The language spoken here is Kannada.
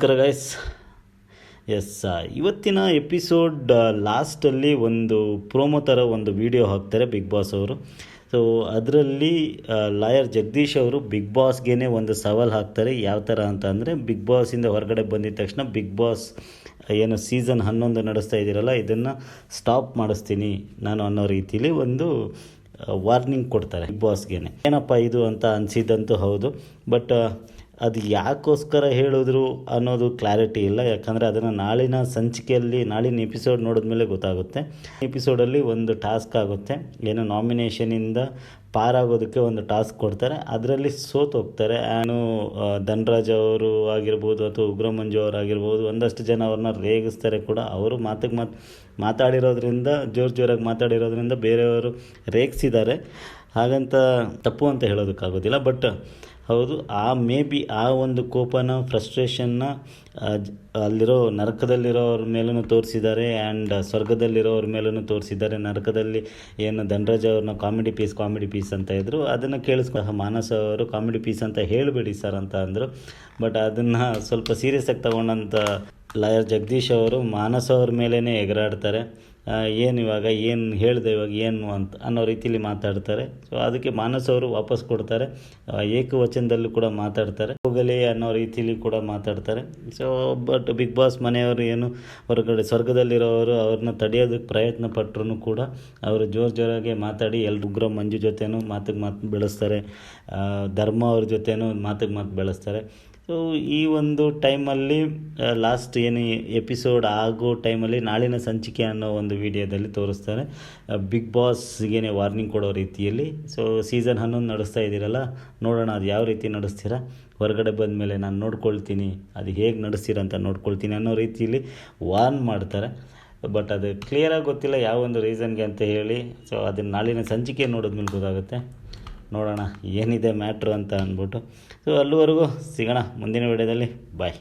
ನಮಸ್ಕಾರ ಗೈಸ್ ಎಸ್ ಇವತ್ತಿನ ಎಪಿಸೋಡ್ ಲಾಸ್ಟಲ್ಲಿ ಒಂದು ಪ್ರೋಮೋ ಥರ ಒಂದು ವಿಡಿಯೋ ಹಾಕ್ತಾರೆ ಬಿಗ್ ಬಾಸ್ ಅವರು. ಸೊ ಅದರಲ್ಲಿ ಲಾಯರ್ ಜಗದೀಶ್ ಅವರು ಬಿಗ್ ಬಾಸ್ಗೇ ಒಂದು ಸವಾಲು ಹಾಕ್ತಾರೆ. ಯಾವ ಥರ ಅಂತ ಅಂದರೆ ಬಿಗ್ ಬಾಸಿಂದ ಹೊರಗಡೆ ಬಂದಿದ ತಕ್ಷಣ ಬಿಗ್ ಬಾಸ್ ಏನು ಸೀಸನ್ ಹನ್ನೊಂದು ನಡೆಸ್ತಾ ಇದ್ದೀರಲ್ಲ, ಇದನ್ನು ಸ್ಟಾಪ್ ಮಾಡಿಸ್ತೀನಿ ನಾನು ಅನ್ನೋ ರೀತಿಲಿ ಒಂದು ವಾರ್ನಿಂಗ್ ಕೊಡ್ತಾರೆ ಬಿಗ್ ಬಾಸ್ಗೇ ಏನಪ್ಪ ಇದು ಅಂತ ಅನಿಸಿದ್ದಂತೂ ಹೌದು. ಬಟ್ ಅದು ಯಾಕೋಸ್ಕರ ಹೇಳಿದ್ರು ಅನ್ನೋದು ಕ್ಲಾರಿಟಿ ಇಲ್ಲ. ಯಾಕಂದರೆ ಅದನ್ನು ನಾಳಿನ ಸಂಚಿಕೆಯಲ್ಲಿ, ನಾಳಿನ ಎಪಿಸೋಡ್ ನೋಡಿದ ಮೇಲೆ ಗೊತ್ತಾಗುತ್ತೆ. ಎಪಿಸೋಡಲ್ಲಿ ಒಂದು ಟಾಸ್ಕ್ ಆಗುತ್ತೆ. ಏನು ನಾಮಿನೇಷನಿಂದ ಪಾರಾಗೋದಕ್ಕೆ ಒಂದು ಟಾಸ್ಕ್ ಕೊಡ್ತಾರೆ. ಅದರಲ್ಲಿ ಸೋತು ಹೋಗ್ತಾರೆ. ನಾನು ಧನ್ರಾಜ್ ಅವರು ಆಗಿರ್ಬೋದು ಅಥವಾ ಉಗ್ರಮಂಜು ಅವರು ಆಗಿರ್ಬೋದು, ಒಂದಷ್ಟು ಜನ ಅವ್ರನ್ನ ರೇಗಿಸ್ತಾರೆ ಕೂಡ. ಅವರು ಮಾತಿಗೆ ಮಾತು, ಮಾತಾಡಿರೋದ್ರಿಂದ, ಜೋರು ಜೋರಾಗಿ ಮಾತಾಡಿರೋದ್ರಿಂದ ಬೇರೆಯವರು ರೇಗಿಸಿದ್ದಾರೆ. ಹಾಗಂತ ತಪ್ಪು ಅಂತ ಹೇಳೋದಕ್ಕಾಗೋದಿಲ್ಲ ಬಟ್ ಹೌದು, ಆ ಮೇ ಬಿ ಆ ಒಂದು ಕೋಪನ ಫ್ರಸ್ಟ್ರೇಷನ್ನ ಅಲ್ಲಿರೋ ನರಕದಲ್ಲಿರೋರ ಮೇಲೂ ತೋರಿಸಿದ್ದಾರೆ ಆ್ಯಂಡ್ ಸ್ವರ್ಗದಲ್ಲಿರೋರ ಮೇಲೂ ತೋರಿಸಿದ್ದಾರೆ. ನರಕದಲ್ಲಿ ಏನು ಧನರಾಜ್ ಅವ್ರನ್ನ ಕಾಮಿಡಿ ಪೀಸ್ ಕಾಮಿಡಿ ಪೀಸ್ ಅಂತ ಇದ್ದರು ಅದನ್ನು ಕೇಳಿಸ್ಕೊ ಮಾನಸ ಅವರು ಕಾಮಿಡಿ ಪೀಸ್ ಅಂತ ಹೇಳಬೇಡಿ ಸರ್ ಅಂತ ಅಂದರು. ಬಟ್ ಅದನ್ನು ಸ್ವಲ್ಪ ಸೀರಿಯಸ್ ಆಗಿ ತಗೊಂಡಂಥ ಲಾಯರ್ ಜಗದೀಶ್ ಅವರು ಮಾನಸ ಅವ್ರ ಮೇಲೇ ಎಗರಾಡ್ತಾರೆ. ಏನು ಇವಾಗ, ಏನು ಹೇಳಿದೆ ಇವಾಗ, ಏನು ಅಂತ ಅನ್ನೋ ರೀತಿಲಿ ಮಾತಾಡ್ತಾರೆ. ಸೊ ಅದಕ್ಕೆ ಮಾನಸ್ ಅವರು ವಾಪಸ್ ಕೊಡ್ತಾರೆ. ಏಕವಚನದಲ್ಲೂ ಕೂಡ ಮಾತಾಡ್ತಾರೆ. ಹೋಗಲಿ ಅನ್ನೋ ರೀತಿಲಿ ಕೂಡ ಮಾತಾಡ್ತಾರೆ. ಸೊ ಬಟ್ ಬಿಗ್ ಬಾಸ್ ಮನೆಯವರು ಏನು ಹೊರಗಡೆ ಸ್ವರ್ಗದಲ್ಲಿರೋರು ಅವ್ರನ್ನ ತಡೆಯೋದಕ್ಕೆ ಪ್ರಯತ್ನ ಪಟ್ಟರು ಕೂಡ ಅವರು ಜೋರು ಜೋರಾಗಿ ಮಾತಾಡಿ ಎಲ್ರು ಉಗ್ರ ಮಂಜು ಜೊತೆನೂ ಮಾತಿಗೆ ಮಾತು ಬೆಳೆಸ್ತಾರೆ. ಧರ್ಮ ಅವ್ರ ಜೊತೆನೂ ಮಾತಿಗೆ ಮಾತು ಬೆಳೆಸ್ತಾರೆ. ಸೊ ಈ ಒಂದು ಟೈಮಲ್ಲಿ ಲಾಸ್ಟ್ ಏನು ಎಪಿಸೋಡ್ ಆಗೋ ಟೈಮಲ್ಲಿ ನಾಳಿನ ಸಂಚಿಕೆ ಅನ್ನೋ ಒಂದು ವಿಡಿಯೋದಲ್ಲಿ ತೋರಿಸ್ತಾರೆ. ಬಿಗ್ ಬಾಸ್ಗೇನೆ ವಾರ್ನಿಂಗ್ ಕೊಡೋ ರೀತಿಯಲ್ಲಿ. ಸೊ ಸೀಸನ್ ಹನ್ನೊಂದು ನಡೆಸ್ತಾ ಇದ್ದೀರಲ್ಲ, ನೋಡೋಣ ಅದು ಯಾವ ರೀತಿ ನಡೆಸ್ತೀರಾ. ಹೊರಗಡೆ ಬಂದ ಮೇಲೆ ನಾನು ನೋಡ್ಕೊಳ್ತೀನಿ, ಅದು ಹೇಗೆ ನಡೆಸ್ತೀರ ಅಂತ ನೋಡ್ಕೊಳ್ತೀನಿ ಅನ್ನೋ ರೀತಿಯಲ್ಲಿ ವಾರ್ನ್ ಮಾಡ್ತಾರೆ. ಬಟ್ ಅದು ಕ್ಲಿಯರಾಗಿ ಗೊತ್ತಿಲ್ಲ ಯಾವ ಒಂದು ರೀಸನ್ಗೆ ಅಂತ ಹೇಳಿ. ಸೊ ಅದನ್ನು ನಾಳಿನ ಸಂಚಿಕೆ ನೋಡಿದ್ಮೇಲೆ ಗೊತ್ತಾಗುತ್ತೆ. ನೋಡೋಣ ಏನಿದೆ ಮ್ಯಾಟ್ರು ಅಂತ ಅಂದ್ಬಿಟ್ಟು. ಸೊ ಅಲ್ಲಿವರೆಗೂ ಸಿಗೋಣ. ಮುಂದಿನ ವಿಡಿಯೋದಲ್ಲಿ. ಬಾಯ್